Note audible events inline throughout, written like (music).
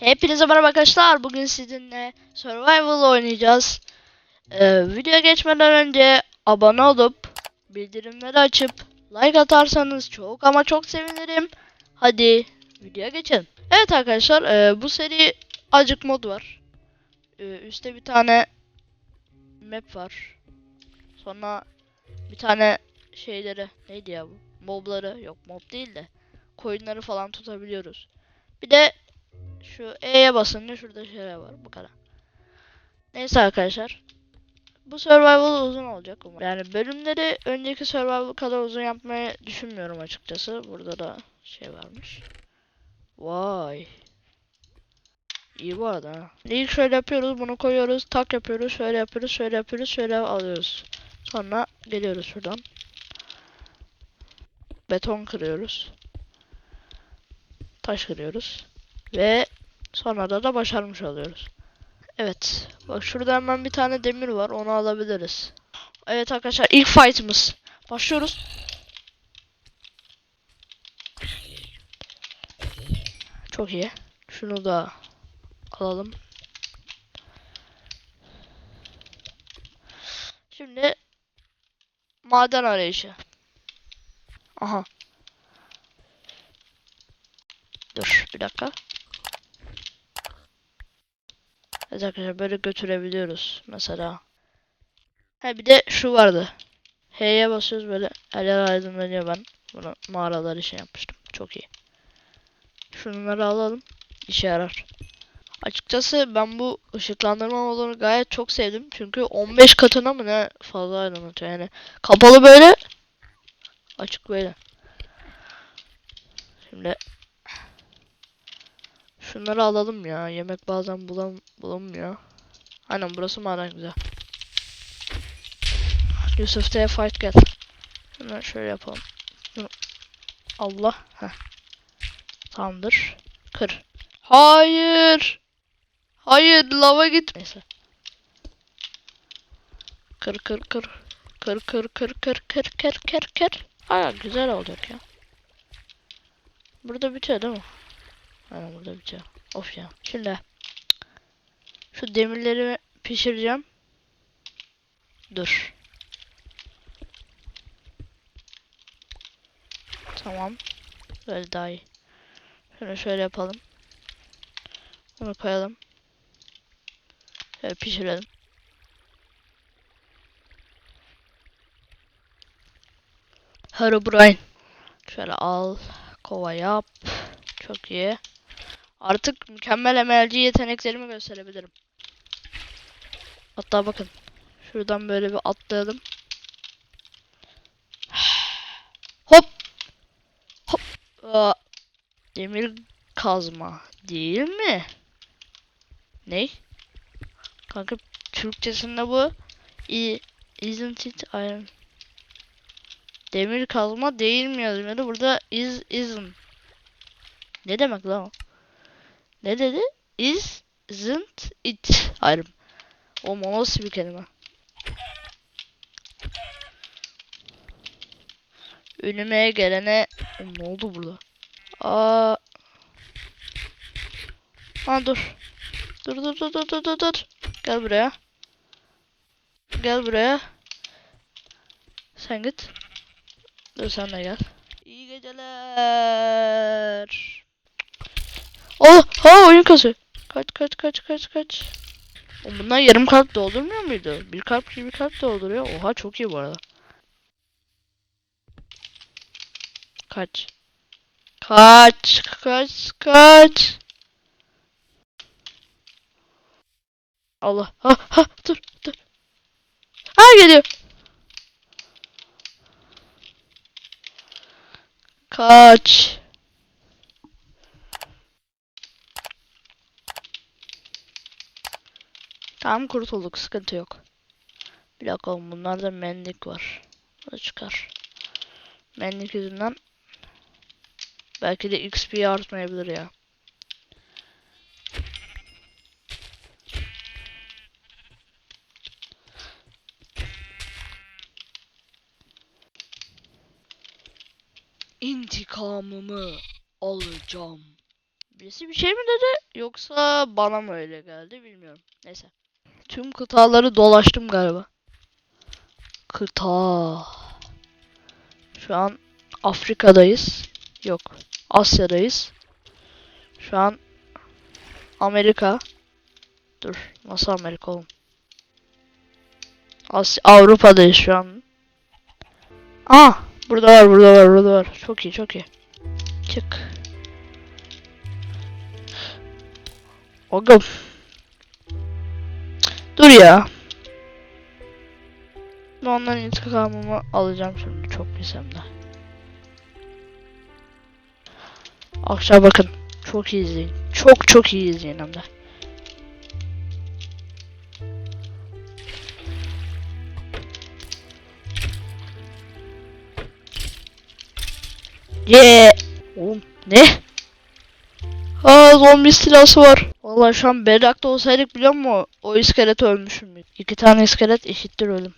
Hepinize merhaba arkadaşlar. Bugün sizinle Survival oynayacağız. Ee, videoya geçmeden önce abone olup bildirimleri açıp like atarsanız çok ama çok sevinirim. Hadi videoya geçelim. Evet arkadaşlar e, bu seri acık mod var. Ee, üstte bir tane map var. Sonra bir tane şeyleri neydi ya bu? Mobları yok mob değil de koyunları falan tutabiliyoruz. Bir de şu E'ye basınca şurada şeyler var. Bu kadar. Neyse arkadaşlar. Bu survival uzun olacak umarım. Yani bölümleri önceki survival kadar uzun yapmayı düşünmüyorum açıkçası. Burada da şey varmış. Vay. İyi bu arada ha. İlk şöyle yapıyoruz. Bunu koyuyoruz. Tak yapıyoruz. Şöyle yapıyoruz. Şöyle yapıyoruz. Şöyle alıyoruz. Sonra geliyoruz şuradan. Beton kırıyoruz. Taş kırıyoruz. Ve sonra da başarmış oluyoruz. Evet. Bak şurada hemen bir tane demir var. Onu alabiliriz. Evet arkadaşlar ilk fight'ımız. Başlıyoruz. Çok iyi. Şunu da alalım. Şimdi maden arayışı. Aha. Dur bir dakika. Evet arkadaşlar böyle götürebiliyoruz mesela. Ha bir de şu vardı. H'ye basıyoruz böyle her yer aydınlanıyor ben. Bunu mağaralar için yapmıştım. Çok iyi. Şunları alalım. İşe yarar. Açıkçası ben bu ışıklandırma modunu gayet çok sevdim. Çünkü 15 katına mı ne fazla aydınlatıyor yani. Kapalı böyle. Açık böyle. Şimdi Şunları alalım ya. Yemek bazen bulam bulamıyor. Aynen burası maden güzel. Yusuf T'ye fight gel. Hemen şöyle yapalım. Allah. Heh. Tamamdır. Kır. Hayır. Hayır lava git. Neyse. Kır kır kır. Kır kır kır kır kır kır kır kır. Aa güzel olacak ya. Burada bitiyor değil mi? Aynen burada bitiyor. Of ya. Şimdi şu demirleri pişireceğim. Dur. Tamam. Böyle daha iyi. Şunu şöyle yapalım. Bunu koyalım. Şöyle pişirelim. Herobrine. Şöyle al. Kova yap. Çok iyi. Artık mükemmel emelci yeteneklerimi gösterebilirim. Hatta bakın. Şuradan böyle bir atlayalım. (sighs) Hop. Hop. Aa, demir kazma değil mi? Ne? Kanka Türkçesinde bu i isn't it iron Demir kazma değil mi yazmıyordu? Burada is isn't. Ne demek lan o? Ne dedi? Is isn't it. Hayır. O nasıl bir kelime? Önüme gelene ne oldu burada? Aa. Ha dur. Dur dur dur dur dur dur dur. Gel buraya. Gel buraya. Sen git. Dur sen de gel. İyi geceler. Oh, ha oyun kasıyor. Kaç kaç kaç kaç kaç. Oğlum bunlar yarım kalp doldurmuyor muydu? Bir kalp bir kalp dolduruyor. Oha çok iyi bu arada. Kaç. Kaç kaç kaç. Allah. Ha ha dur dur. Ha geliyor. Kaç. Tamam kurtulduk sıkıntı yok. Bir dakika oğlum bunlarda menlik var. Da çıkar. Menlik yüzünden belki de XP artmayabilir ya. İntikamımı alacağım. Birisi bir şey mi dedi? yoksa bana mı öyle geldi bilmiyorum. Neyse. Tüm kıtaları dolaştım galiba. Kıta. Şu an Afrika'dayız. Yok. Asya'dayız. Şu an Amerika. Dur. Nasıl Amerika oğlum? Asya, Avrupa'dayız şu an. Aa, burada var, burada var, burada var. Çok iyi, çok iyi. Çık. Oğlum. Dur ya. Ben onların intikamımı alacağım şimdi çok bilsem de. Bakın. Çok iyi izleyin. Çok çok iyi izleyin hem de. Yeah. Oğlum ne? Aa zombi istilası var. Vallahi şu an olsaydık biliyor musun? O iskelet ölmüşüm. İki tane iskelet eşittir ölüm.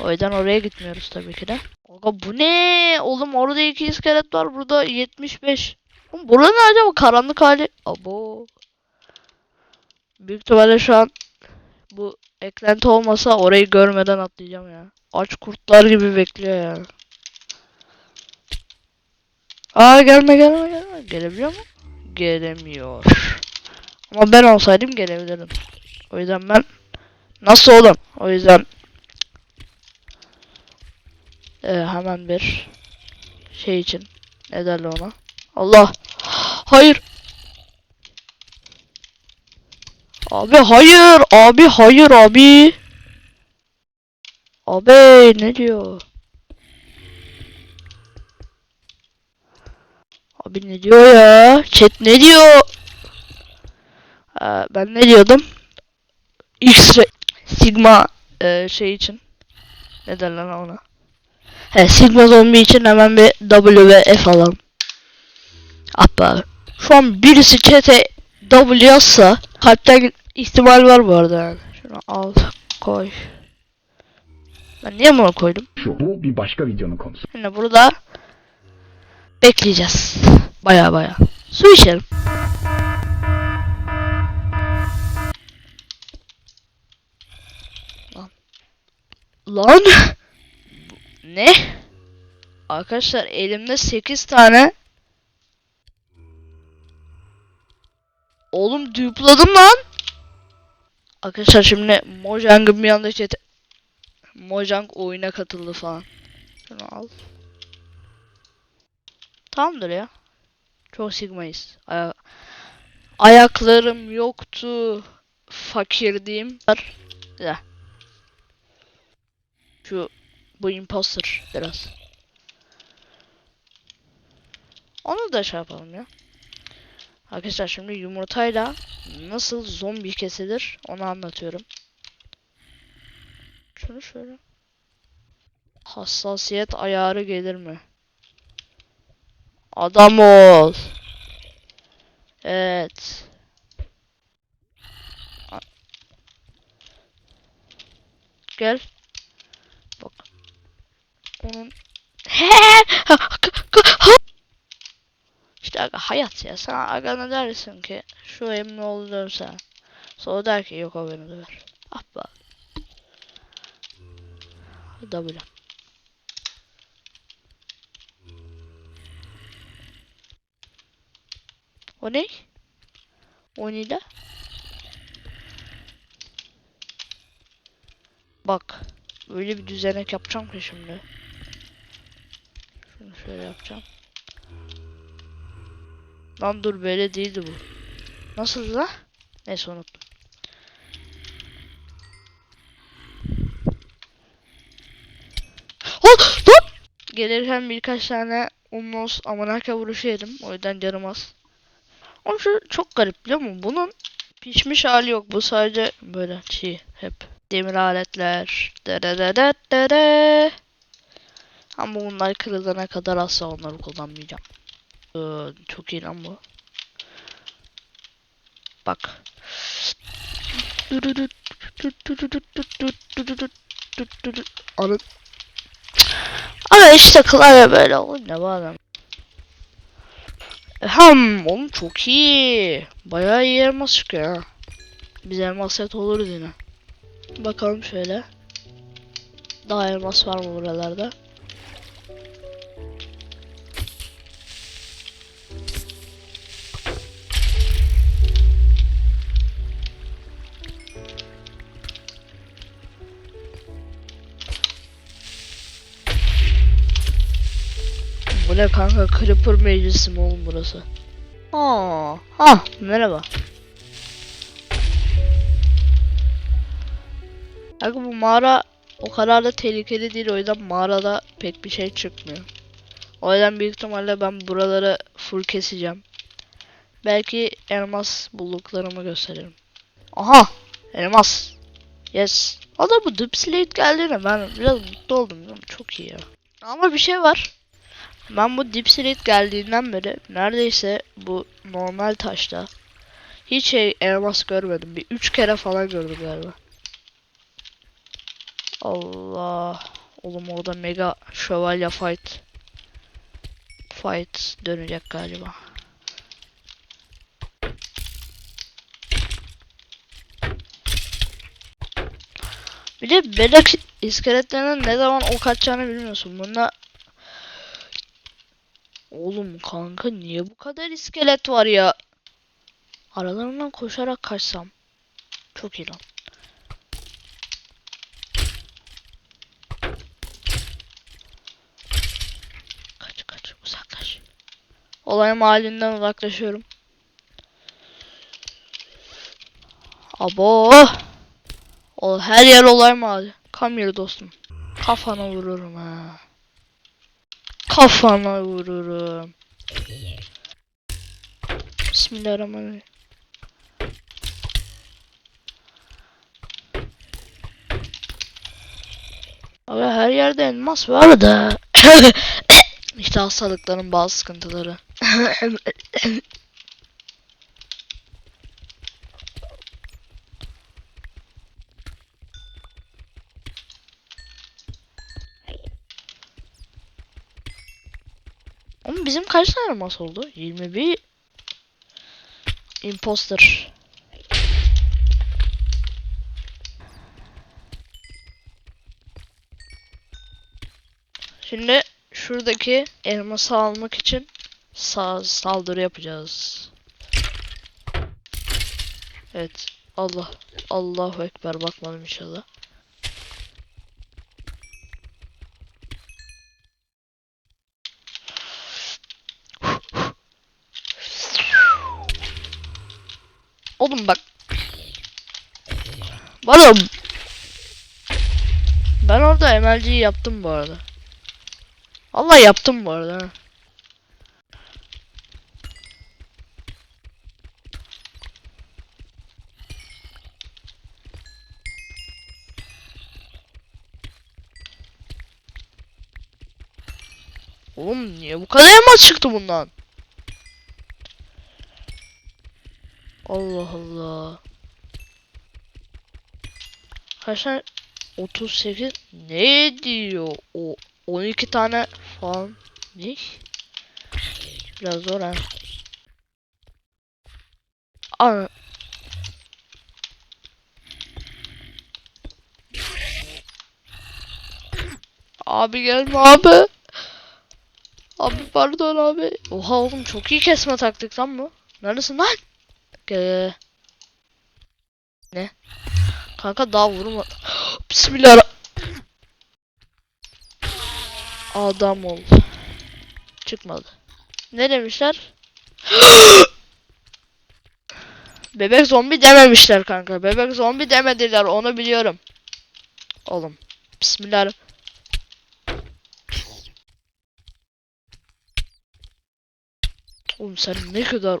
O yüzden oraya gitmiyoruz tabii ki de. Aga bu ne? Oğlum orada iki iskelet var. Burada 75. Oğlum burada ne acaba? Karanlık hali. Abo. Büyük ihtimalle şu an bu eklenti olmasa orayı görmeden atlayacağım ya. Aç kurtlar gibi bekliyor ya. Aa gelme gelme gelme. Gelebiliyor mu? Gelemiyor. Ama ben olsaydım gelebilirdim. O yüzden ben nasıl oğlum? O yüzden ee, hemen bir şey için ne derler ona? Allah. Hayır. Abi hayır. Abi hayır abi. Abi ne diyor? Abi ne diyor ya? Chat ne diyor? Ee, ben ne diyordum? X Sigma e, şey için. Ne derler ona? He Sigma zombi için hemen bir W ve F alalım. Hatta şu an birisi chat'e W yazsa kalpten ihtimal var bu arada yani. Şunu al koy. Ben niye bunu koydum? Şu bu bir başka videonun konusu. Şimdi burada bekleyeceğiz. Baya baya. Su içelim. Lan. ne? Arkadaşlar elimde 8 tane Oğlum dupladım lan. Arkadaşlar şimdi Mojang'ın bir anda chat Mojang oyuna katıldı falan. Şunu al. Tamamdır ya. Çok sigmayız. Aya- Ayaklarım yoktu. Fakirdiğim. Ya. Şu bu imposter biraz. Onu da şey yapalım ya. Arkadaşlar şimdi yumurtayla nasıl zombi kesilir onu anlatıyorum. Şunu şöyle. Hassasiyet ayarı gelir mi? Adam ol. Evet. Gel. Onun (laughs) İşte aga hayat ya. Sen aga ne dersin ki? Şu emin ol dönse. Sonra der ki yok o beni döver. Ah be. W. O ne? O ne de? Bak. Böyle bir düzenek yapacağım ki şimdi. Şunu şöyle yapacağım. Lan dur böyle değildi bu. Nasıl la? Neyse unuttum. Oh, lan! Gelirken birkaç tane unlos amanaka vuruşu yedim. O yüzden canım az. Ama şu çok garip biliyor musun? Bunun pişmiş hali yok. Bu sadece böyle çiğ hep. Demir aletler. Dere dere Ama bunlar kırılana kadar asla onları kullanmayacağım. Ee, çok iyi lan bu. Bak. Anı. Ama işte klavye böyle olunca bazen. Hem oğlum çok iyi. Bayağı iyi elmas çıkıyor ha. Biz elmas set oluruz yine. Bakalım şöyle. Daha elmas var mı buralarda? Bu ne kanka? Creeper meclisi mi oğlum burası? Aa, ha merhaba. Kanka bu mağara o kadar da tehlikeli değil o yüzden mağarada pek bir şey çıkmıyor. O yüzden büyük ihtimalle ben buraları full keseceğim. Belki elmas bulduklarımı gösteririm. Aha! Elmas. Yes. Da bu Deep Slate geldiğine ben biraz mutlu oldum. Çok iyi ya. Ama bir şey var. Ben bu Slate geldiğinden beri neredeyse bu normal taşta hiç şey elmas görmedim. Bir üç kere falan gördüm galiba. Allah. Oğlum orada mega şövalye fight. Fight dönecek galiba. Bir de belek iskeletlerinin ne zaman ok atacağını bilmiyorsun. Bunda Oğlum kanka niye bu kadar iskelet var ya? Aralarından koşarak kaçsam. Çok iyi lan. Kaç kaç uzaklaş. Olay mahallinden uzaklaşıyorum. Abo. O her yer olay mahalli. Kam dostum. Kafana vururum ha. Kafana vururum. Bismillahirrahmanirrahim. Abi her yerde elmas var da. (laughs) işte hastalıkların bazı sıkıntıları. (laughs) Ama bizim kaç tane elmas oldu? 21 Imposter. Şimdi şuradaki elması almak için sağ saldırı yapacağız. Evet. Allah. Allahu Ekber bakmadım inşallah. Oğlum bak. Arada ben orada MLG'yi yaptım bu arada. Allah yaptım bu arada. Oğlum niye bu kadar elmas çıktı bundan? Allah Allah. Tane? 38 ne diyor? O 12 tane falan. Ne? Biraz zor ha. Ana. Abi gelme abi. Abi pardon abi. Oha oğlum çok iyi kesme taktik lan bu. Neredesin lan? Gel. Ne? Kanka daha vurma. (gasps) Bismillah. Adam ol. Çıkmadı. Ne demişler? (gasps) Bebek zombi dememişler kanka. Bebek zombi demediler onu biliyorum. Oğlum. Bismillah. Oğlum sen ne kadar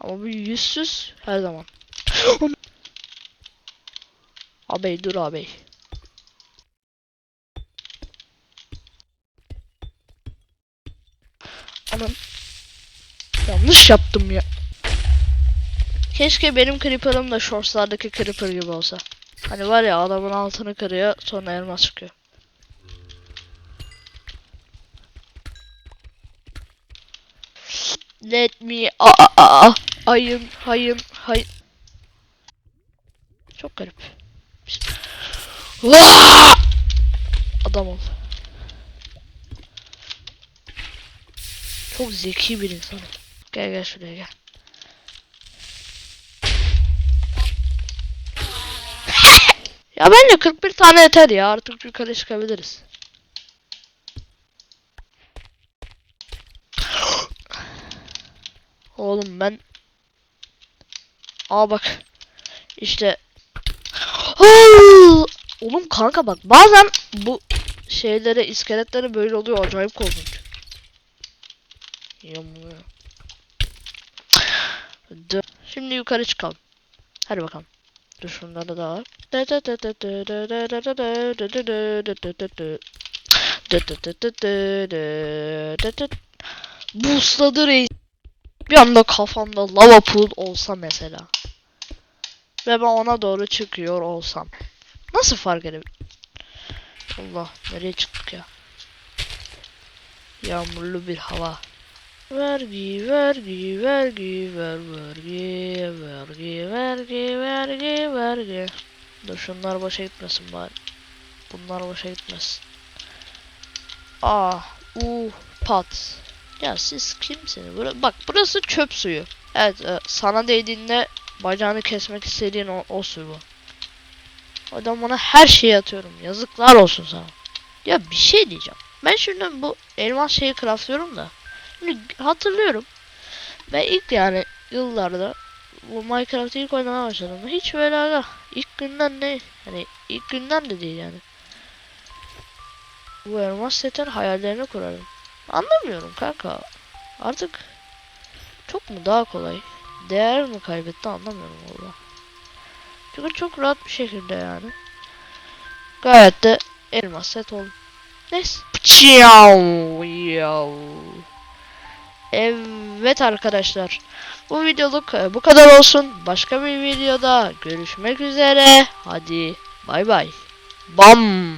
Ama bu yüzsüz her zaman. (gasps) abi dur abi. Aman. Yanlış yaptım ya. Keşke benim creeper'ım da shortslardaki creeper gibi olsa. Hani var ya adamın altını kırıyor sonra elmas çıkıyor. let me a a a ayın hayın hay çok garip. Adam ol. Çok zeki bir insan. Gel gel şuraya gel. ya bence 41 tane yeter ya artık yukarı çıkabiliriz. (gasps) Oğlum ben Aa bak işte Oğlum kanka bak bazen bu şeylere iskeletlere böyle oluyor acayip korkunç. Yamuluyor. Şimdi yukarı çıkalım. Hadi bakalım. Dur şunlarda da var. Busladı reis. Bir anda kafamda lava pool olsa mesela. Ve ben ona doğru çıkıyor olsam. Nasıl fark edebilirim? Allah nereye çıktık ya? Yağmurlu bir hava. Vergi, vergi, vergi, ver, vergi, vergi, vergi, vergi, vergi. Dur şunlar boşa gitmesin bari. Bunlar boşa gitmesin. Ah, uh, pat. Ya siz kimsiniz? Bura bak burası çöp suyu. Evet, e, sana değdiğinde bacağını kesmek istediğin o, o bu. Adam bana her şeyi atıyorum. Yazıklar olsun sana. Ya bir şey diyeceğim. Ben şimdi bu elmas şeyi craftlıyorum da. Şimdi hatırlıyorum. Ben ilk yani yıllarda bu Minecraft'ı ilk oynamaya başladığımda hiç böyle aga ilk günden ne hani ilk günden de değil yani. Bu elmas setin hayallerini kurarım. Anlamıyorum kanka. Artık çok mu daha kolay? Değer mi kaybetti anlamıyorum valla. Çünkü çok rahat bir şekilde yani. Gayet de elmas set oldu. Neyse. Evet arkadaşlar. Bu videoluk e, bu kadar olsun. Başka bir videoda görüşmek üzere. Hadi bay bay. Bam.